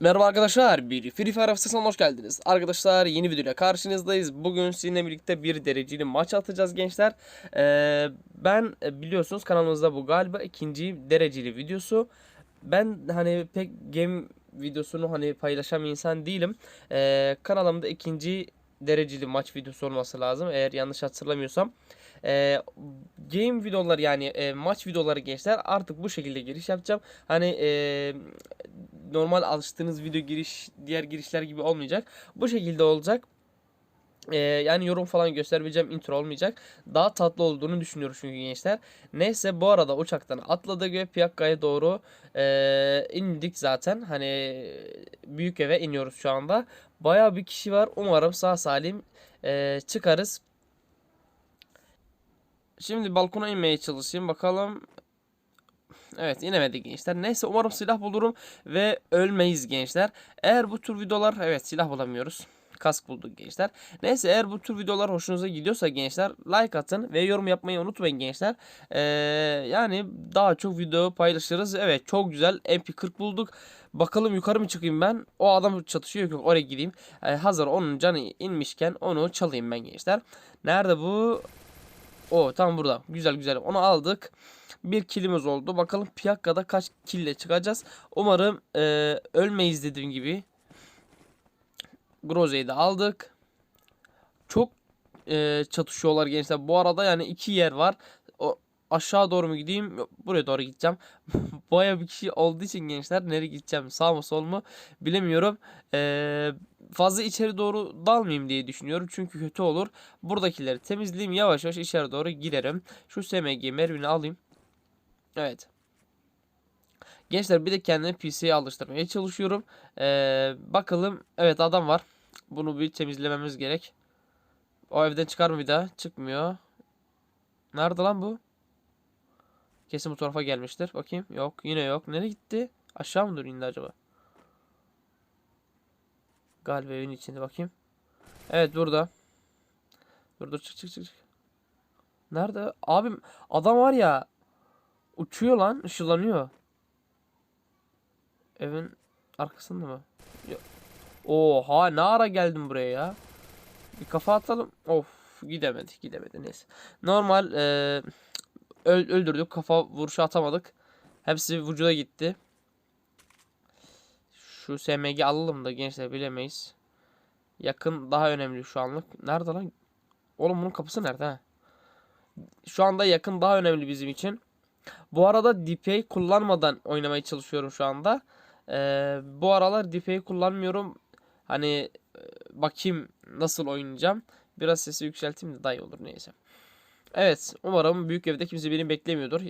Merhaba arkadaşlar, bir Free Fire hafızasına hoş geldiniz. Arkadaşlar yeni videoyla karşınızdayız. Bugün sizinle birlikte bir dereceli maç atacağız gençler. Ee, ben e, biliyorsunuz kanalımızda bu galiba ikinci dereceli videosu. Ben hani pek game videosunu hani paylaşan insan değilim. Ee, kanalımda ikinci dereceli maç videosu olması lazım eğer yanlış hatırlamıyorsam. Ee, game videoları yani e, maç videoları gençler artık bu şekilde giriş yapacağım. Hani e, normal alıştığınız video giriş diğer girişler gibi olmayacak. Bu şekilde olacak. Ee, yani yorum falan göstermeyeceğim intro olmayacak. Daha tatlı olduğunu düşünüyorum çünkü gençler. Neyse bu arada uçaktan atladık ve Piyakka'ya doğru e, indik zaten. Hani büyük eve iniyoruz şu anda. Baya bir kişi var. Umarım sağ salim e, çıkarız. Şimdi balkona inmeye çalışayım. Bakalım Evet inemedik gençler. Neyse umarım silah bulurum ve ölmeyiz gençler. Eğer bu tür videolar evet silah bulamıyoruz. Kask bulduk gençler. Neyse eğer bu tür videolar hoşunuza gidiyorsa gençler like atın ve yorum yapmayı unutmayın gençler. Ee, yani daha çok video paylaşırız. Evet çok güzel MP40 bulduk. Bakalım yukarı mı çıkayım ben? O adam çatışıyor yok oraya gideyim. Ee, hazır onun canı inmişken onu çalayım ben gençler. Nerede bu? O tam burada. Güzel güzel. Onu aldık. Bir kilimiz oldu. Bakalım Piyakka'da kaç kille çıkacağız. Umarım e, ölmeyiz dediğim gibi. Groze'yi de aldık. Çok e, çatışıyorlar gençler. Bu arada yani iki yer var. Aşağı doğru mu gideyim? Yok, buraya doğru gideceğim. Baya bir kişi olduğu için gençler nereye gideceğim? Sağ mı sol mu? Bilemiyorum. Eee fazla içeri doğru dalmayayım diye düşünüyorum. Çünkü kötü olur. Buradakileri temizleyeyim. Yavaş yavaş içeri doğru giderim. Şu SMG mermini alayım. Evet. Gençler bir de kendimi PC'ye alıştırmaya çalışıyorum. Ee, bakalım. Evet adam var. Bunu bir temizlememiz gerek. O evden çıkar mı bir daha? Çıkmıyor. Nerede lan bu? Kesin bu tarafa gelmiştir. Bakayım. Yok. Yine yok. Nereye gitti? Aşağı mı dur indi acaba? Galiba evin içinde bakayım. Evet burada. Dur dur çık çık çık. Nerede? Abim adam var ya. Uçuyor lan. ışınlanıyor. Evin arkasında mı? Yok. Oha ne ara geldim buraya ya. Bir kafa atalım. Of gidemedik gidemedi neyse. Normal e, öl- öldürdük. Kafa vuruşu atamadık. Hepsi vücuda gitti. Şu SMG alalım da gençler bilemeyiz. Yakın daha önemli şu anlık. Nerede lan? Oğlum bunun kapısı nerede ha? Şu anda yakın daha önemli bizim için. Bu arada DPI kullanmadan oynamaya çalışıyorum şu anda. Ee, bu aralar DPI kullanmıyorum. Hani e, bakayım nasıl oynayacağım. Biraz sesi yükselteyim de daha iyi olur neyse. Evet umarım büyük evde kimse beni beklemiyordur.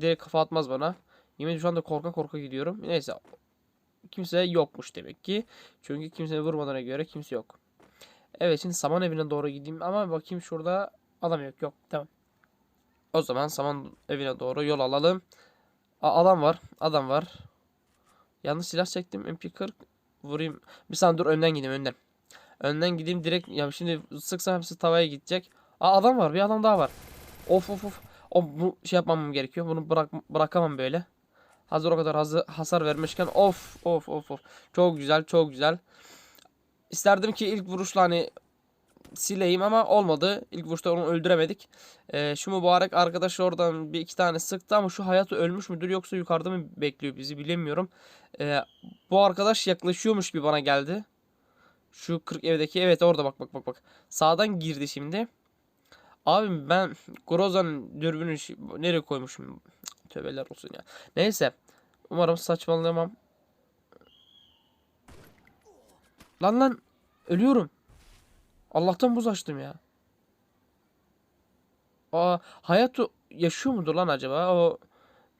Direkt kafa atmaz bana. Yemin şu anda korka korka gidiyorum. Neyse kimse yokmuş demek ki. Çünkü kimse vurmadığına göre kimse yok. Evet şimdi saman evine doğru gideyim ama bakayım şurada adam yok. Yok tamam. O zaman saman evine doğru yol alalım. A adam var. Adam var. Yanlış silah çektim. MP40 vurayım. Bir saniye dur önden gideyim önden. Önden gideyim direkt. Ya şimdi sıksam hepsi tavaya gidecek. Aa adam var. Bir adam daha var. Of of of. O bu şey yapmam gerekiyor. Bunu bırak bırakamam böyle. Hazır o kadar hazır, hasar vermişken of of of of. Çok güzel çok güzel. İsterdim ki ilk vuruşla hani sileyim ama olmadı. İlk vuruşta onu öldüremedik. Ee, şu mübarek arkadaş oradan bir iki tane sıktı ama şu hayatı ölmüş müdür yoksa yukarıda mı bekliyor bizi bilemiyorum. Ee, bu arkadaş yaklaşıyormuş gibi bana geldi. Şu 40 evdeki evet orada bak bak bak bak. Sağdan girdi şimdi. Abim ben Groza'nın dürbünü nereye koymuşum? Tövbeler olsun ya. Neyse. Umarım saçmalamam. Lan lan. Ölüyorum. Allah'tan buz açtım ya. Aa, Hayato yaşıyor mudur lan acaba? O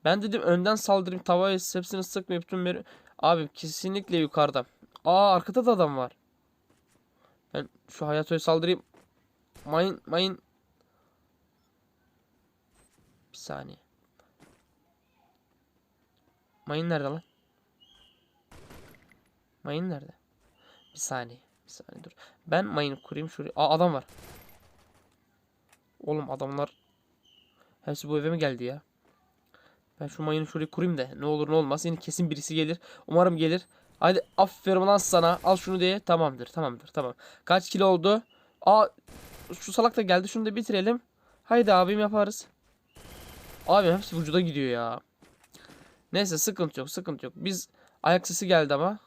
ben dedim önden saldırayım tavayı hepsini sıkmayıp bütün beri... Abi kesinlikle yukarıda. Aa arkada da adam var. Ben şu Hayato'ya saldırayım. Mayın mayın. Bir saniye. Mayın nerede lan? Mayın nerede? Bir saniye. Bir saniye dur. Ben mayını kurayım şuraya. Aa adam var. Oğlum adamlar hepsi bu eve mi geldi ya? Ben şu mayını şuraya kurayım da ne olur ne olmaz. Yine kesin birisi gelir. Umarım gelir. Hadi aferin lan sana. Al şunu diye. Tamamdır tamamdır tamam. Kaç kilo oldu? Aa şu salak da geldi. Şunu da bitirelim. Haydi abim yaparız. Abi hepsi vücuda gidiyor ya. Neyse sıkıntı yok sıkıntı yok. Biz ayak sesi geldi ama.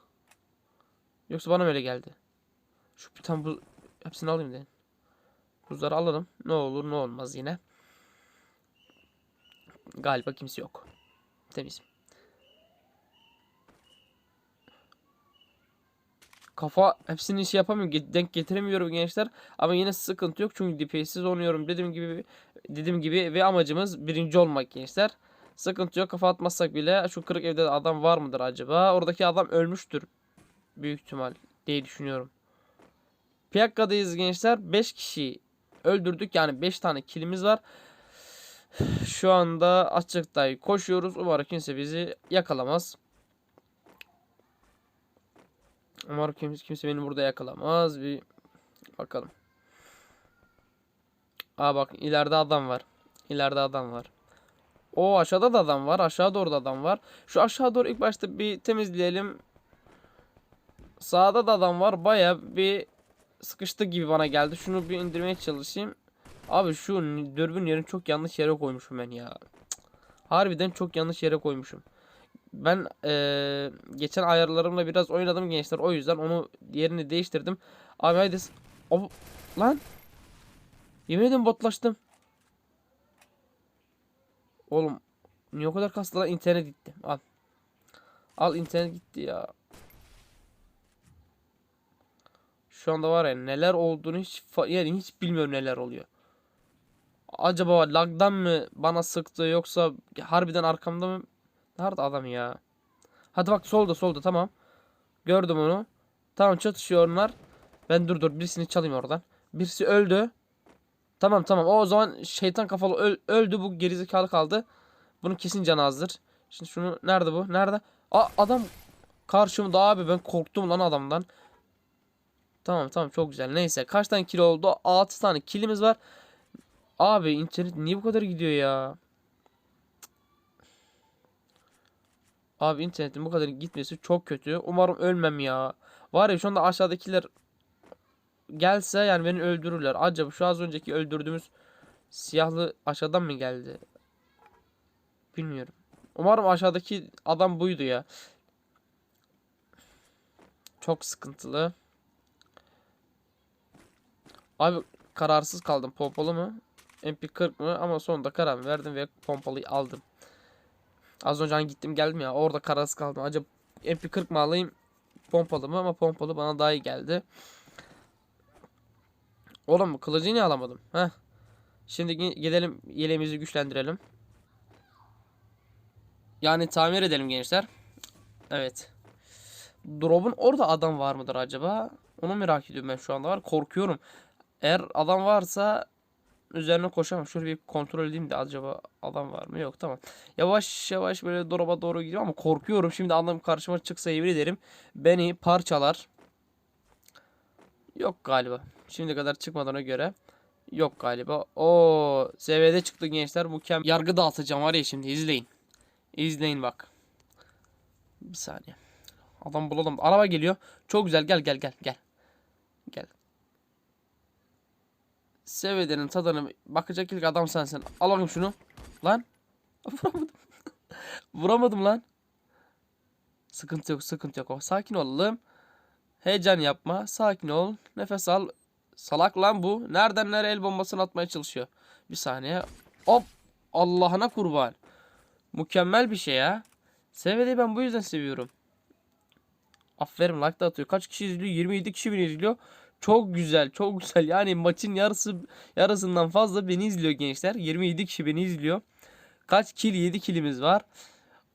Yoksa bana öyle geldi? Şu bir tane bu hepsini alayım dedim. Buzları alalım. Ne olur ne olmaz yine. Galiba kimse yok. Temiz. Kafa hepsini şey yapamıyorum. Denk getiremiyorum gençler. Ama yine sıkıntı yok. Çünkü DPS'siz oynuyorum. Dediğim gibi dediğim gibi ve amacımız birinci olmak gençler. Sıkıntı yok. Kafa atmazsak bile şu kırık evde de adam var mıdır acaba? Oradaki adam ölmüştür. Büyük ihtimal diye düşünüyorum. Piyakka'dayız gençler. 5 kişi öldürdük. Yani 5 tane kilimiz var. Şu anda açıkta koşuyoruz. Umarım kimse bizi yakalamaz. Umarım kimse, kimse beni burada yakalamaz. Bir bakalım. Aa bak ileride adam var. İleride adam var. O aşağıda da adam var. Aşağı doğru da adam var. Şu aşağı doğru ilk başta bir temizleyelim. Sağda da adam var. Baya bir sıkıştı gibi bana geldi. Şunu bir indirmeye çalışayım. Abi şu dürbün yerini çok yanlış yere koymuşum ben ya. Cık. Harbiden çok yanlış yere koymuşum. Ben eee, geçen ayarlarımla biraz oynadım gençler. O yüzden onu yerini değiştirdim. Abi haydi. lan. Yemin ederim botlaştım. Oğlum niye o kadar kastı lan? İnternet gitti. Al. Al internet gitti ya. Şu anda var ya neler olduğunu hiç yani hiç bilmiyorum neler oluyor. Acaba lagdan mı bana sıktı yoksa harbiden arkamda mı? Nerede adam ya? Hadi bak solda solda tamam. Gördüm onu. Tamam çatışıyor onlar. Ben dur dur birisini çalayım oradan. Birisi öldü. Tamam tamam o zaman şeytan kafalı öl- öldü bu gerizekalı kaldı. Bunun kesin canı azdır. Şimdi şunu nerede bu? Nerede? Aa adam karşımda abi ben korktum lan adamdan. Tamam tamam çok güzel. Neyse kaç tane kilo oldu? 6 tane kilimiz var. Abi internet niye bu kadar gidiyor ya? Abi internetin bu kadar gitmesi çok kötü. Umarım ölmem ya. Var ya şu anda aşağıdakiler gelse yani beni öldürürler. Acaba şu az önceki öldürdüğümüz siyahlı aşağıdan mı geldi? Bilmiyorum. Umarım aşağıdaki adam buydu ya. Çok sıkıntılı. Abi kararsız kaldım. Pompalı mı? MP40 mı? Ama sonunda karar verdim ve pompalıyı aldım. Az önce hani gittim geldim ya. Orada kararsız kaldım. Acaba MP40 mı alayım? Pompalı mı? Ama pompalı bana daha iyi geldi. Oğlum kılıcı niye alamadım? Heh. Şimdi gi- gidelim yeleğimizi güçlendirelim. Yani tamir edelim gençler. Evet. Drop'un orada adam var mıdır acaba? Onu merak ediyorum ben şu anda var. Korkuyorum. Eğer adam varsa üzerine koşamam. Şöyle bir kontrol edeyim de acaba adam var mı? Yok tamam. Yavaş yavaş böyle drop'a doğru gidiyorum ama korkuyorum. Şimdi adam karşıma çıksa yemin ederim beni parçalar. Yok galiba. Şimdi kadar çıkmadığına göre yok galiba. O seviyede çıktı gençler. Mükemmel. Yargı dağıtacağım var ya şimdi izleyin. İzleyin bak. Bir saniye. Adam bulalım. Araba geliyor. Çok güzel. Gel gel gel gel. Gel. Sevedenin tadını bakacak ilk adam sensin. Al bakayım şunu. Lan. Vuramadım. Vuramadım lan. Sıkıntı yok, sıkıntı yok. Sakin olalım. Heyecan yapma. Sakin ol. Nefes al. Salak lan bu. Nereden nereye el bombasını atmaya çalışıyor. Bir saniye. Hop. Allah'ına kurban. Mükemmel bir şey ya. Sevedeyi ben bu yüzden seviyorum. Aferin like da atıyor. Kaç kişi izliyor? 27 kişi beni izliyor. Çok güzel, çok güzel. Yani maçın yarısı yarısından fazla beni izliyor gençler. 27 kişi beni izliyor. Kaç kill? 7 killimiz var.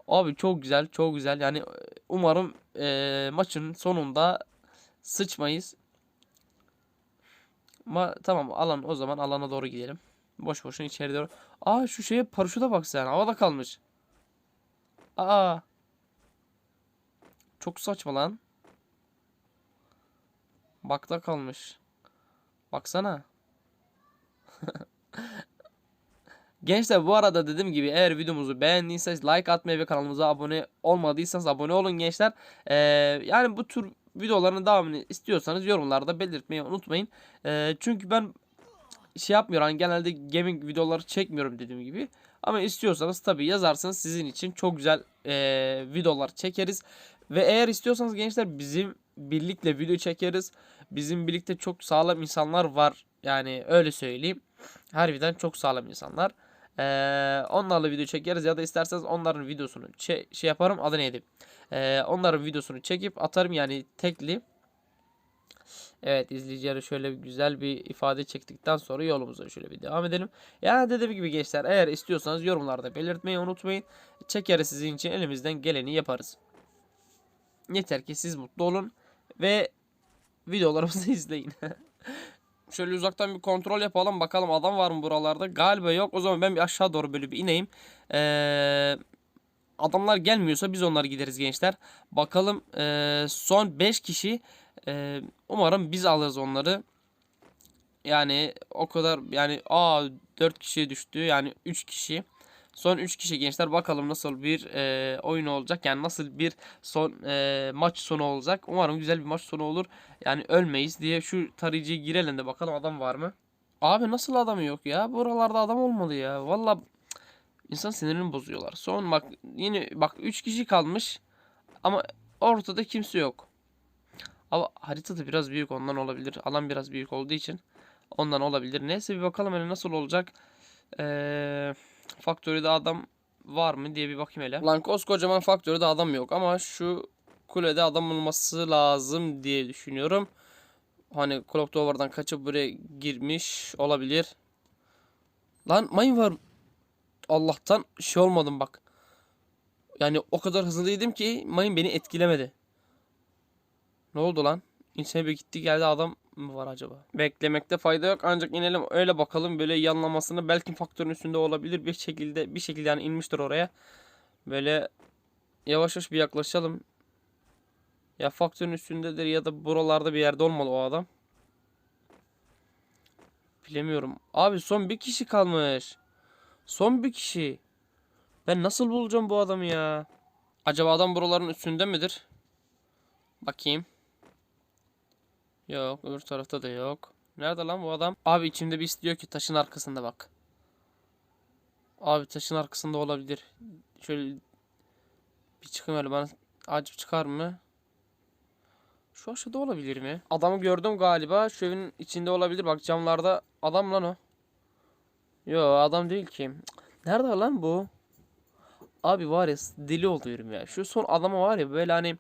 Abi çok güzel, çok güzel. Yani umarım eee, maçın sonunda sıçmayız. Ma tamam alan o zaman alana doğru gidelim. Boş boşuna içeri doğru. Aa şu şeye paraşüte bak sen. Havada kalmış. Aa. Çok saçma lan. Bakta kalmış. Baksana. Gençler bu arada dediğim gibi eğer videomuzu beğendiyseniz like atmayı ve kanalımıza abone olmadıysanız abone olun gençler. Ee, yani bu tür videoların devamını istiyorsanız yorumlarda belirtmeyi unutmayın. Ee, çünkü ben şey yapmıyorum hani genelde gaming videoları çekmiyorum dediğim gibi. Ama istiyorsanız tabi yazarsınız sizin için çok güzel ee, videolar çekeriz. Ve eğer istiyorsanız gençler bizim birlikte video çekeriz. Bizim birlikte çok sağlam insanlar var. Yani öyle söyleyeyim. Harbiden çok sağlam insanlar. Ee, onlarla video çekeriz ya da isterseniz onların videosunu şey yaparım adı neydi? Ee, onların videosunu çekip atarım yani tekli. Evet izleyicilere şöyle bir güzel bir ifade çektikten sonra yolumuza şöyle bir devam edelim. Yani dediğim gibi gençler eğer istiyorsanız yorumlarda belirtmeyi unutmayın. Çekeriz sizin için elimizden geleni yaparız. Yeter ki siz mutlu olun ve videolarımızı izleyin. Şöyle uzaktan bir kontrol yapalım bakalım adam var mı buralarda. Galiba yok. O zaman ben bir aşağı doğru böyle bir ineyim. Ee, adamlar gelmiyorsa biz onları gideriz gençler. Bakalım ee, son 5 kişi ee, umarım biz alırız onları. Yani o kadar yani aa 4 kişiye düştü. Yani 3 kişi. Son 3 kişi gençler bakalım nasıl bir e, oyun olacak. Yani nasıl bir son e, maç sonu olacak. Umarım güzel bir maç sonu olur. Yani ölmeyiz diye şu tarayıcıya girelim de bakalım adam var mı? Abi nasıl adam yok ya? Buralarda adam olmadı ya. Valla insan sinirini bozuyorlar. Son bak yine bak 3 kişi kalmış. Ama ortada kimse yok. Ama harita da biraz büyük ondan olabilir. Alan biraz büyük olduğu için ondan olabilir. Neyse bir bakalım hele nasıl olacak. Eee Factory'de adam var mı diye bir bakayım hele. Lan koskocaman Factory'de adam yok ama şu kulede adam olması lazım diye düşünüyorum. Hani Clock Tower'dan kaçıp buraya girmiş olabilir. Lan mayın var. Allah'tan şey olmadım bak. Yani o kadar hızlıydım ki mayın beni etkilemedi. Ne oldu lan? İnsene bir gitti geldi adam mı var acaba? Beklemekte fayda yok ancak inelim öyle bakalım böyle yanlamasını belki faktörün üstünde olabilir bir şekilde bir şekilde yani inmiştir oraya. Böyle yavaş yavaş bir yaklaşalım. Ya faktörün üstündedir ya da buralarda bir yerde olmalı o adam. Bilemiyorum. Abi son bir kişi kalmış. Son bir kişi. Ben nasıl bulacağım bu adamı ya? Acaba adam buraların üstünde midir? Bakayım. Yok öbür tarafta da yok. Nerede lan bu adam? Abi içimde bir istiyor ki taşın arkasında bak. Abi taşın arkasında olabilir. Şöyle bir çıkayım öyle bana acip çıkar mı? Şu aşağıda olabilir mi? Adamı gördüm galiba. Şu evin içinde olabilir. Bak camlarda adam lan o. Yo adam değil ki. Nerede lan bu? Abi var ya deli oluyorum ya. Şu son adamı var ya böyle hani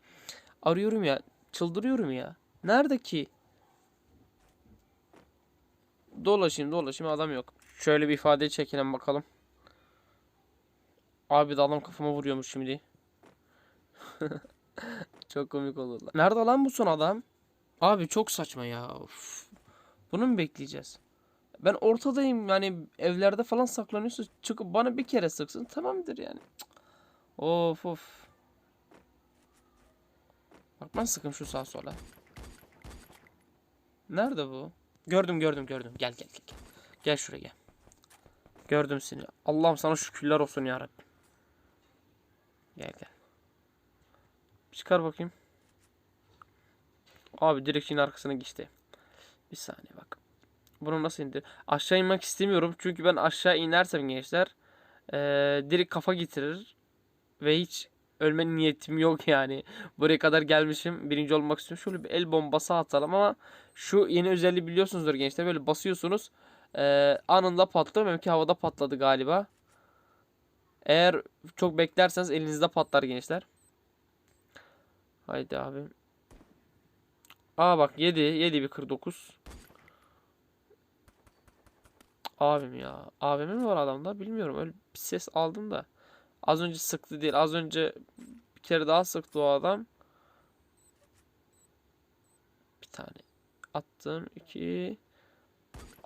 arıyorum ya. Çıldırıyorum ya. Nerede ki? Dolaşayım dolaşayım adam yok. Şöyle bir ifade çekelim bakalım. Abi de kafama vuruyormuş şimdi. çok komik olurlar. Nerede lan bu son adam? Abi çok saçma ya. Of. Bunu mu bekleyeceğiz? Ben ortadayım yani evlerde falan saklanıyorsa çıkıp bana bir kere sıksın tamamdır yani. Of of. Bak ben sıkım şu sağa sola. Nerede bu? Gördüm gördüm gördüm. Gel gel gel. Gel, şuraya gel. Gördüm seni. Allah'ım sana şükürler olsun ya Rabbim. Gel gel. Çıkar bakayım. Abi direkt şeyin arkasına geçti. Bir saniye bak. Bunu nasıl indir? Aşağı inmek istemiyorum. Çünkü ben aşağı inersem gençler ee, direkt kafa getirir. Ve hiç ölme niyetim yok yani. Buraya kadar gelmişim. Birinci olmak istiyorum. Şöyle bir el bombası atalım ama şu yeni özelliği biliyorsunuzdur gençler. Böyle basıyorsunuz. Ee, anında patlıyor. Benimki havada patladı galiba. Eğer çok beklerseniz elinizde patlar gençler. Haydi abi. Aa bak 7. 7 bir 49. Abim ya. Abim mi var adamda bilmiyorum. Öyle bir ses aldım da. Az önce sıktı değil. Az önce bir kere daha sıktı o adam. Bir tane attım. iki.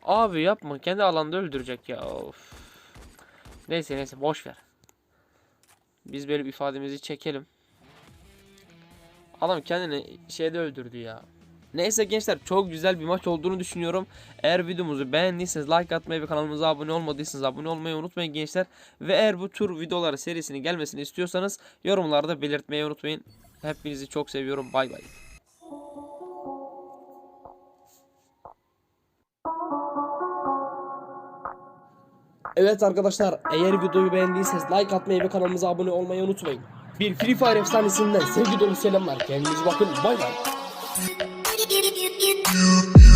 Abi yapma. Kendi alanda öldürecek ya. Of. Neyse neyse boş ver. Biz böyle bir ifademizi çekelim. Adam kendini şeyde öldürdü ya. Neyse gençler çok güzel bir maç olduğunu düşünüyorum. Eğer videomuzu beğendiyseniz like atmayı ve kanalımıza abone olmadıysanız abone olmayı unutmayın gençler. Ve eğer bu tür videoları serisinin gelmesini istiyorsanız yorumlarda belirtmeyi unutmayın. Hepinizi çok seviyorum. Bay bay. Evet arkadaşlar eğer videoyu beğendiyseniz like atmayı ve kanalımıza abone olmayı unutmayın. Bir Free Fire efsanesinden sevgi dolu selamlar. Kendinize bakın. Bay bay. you.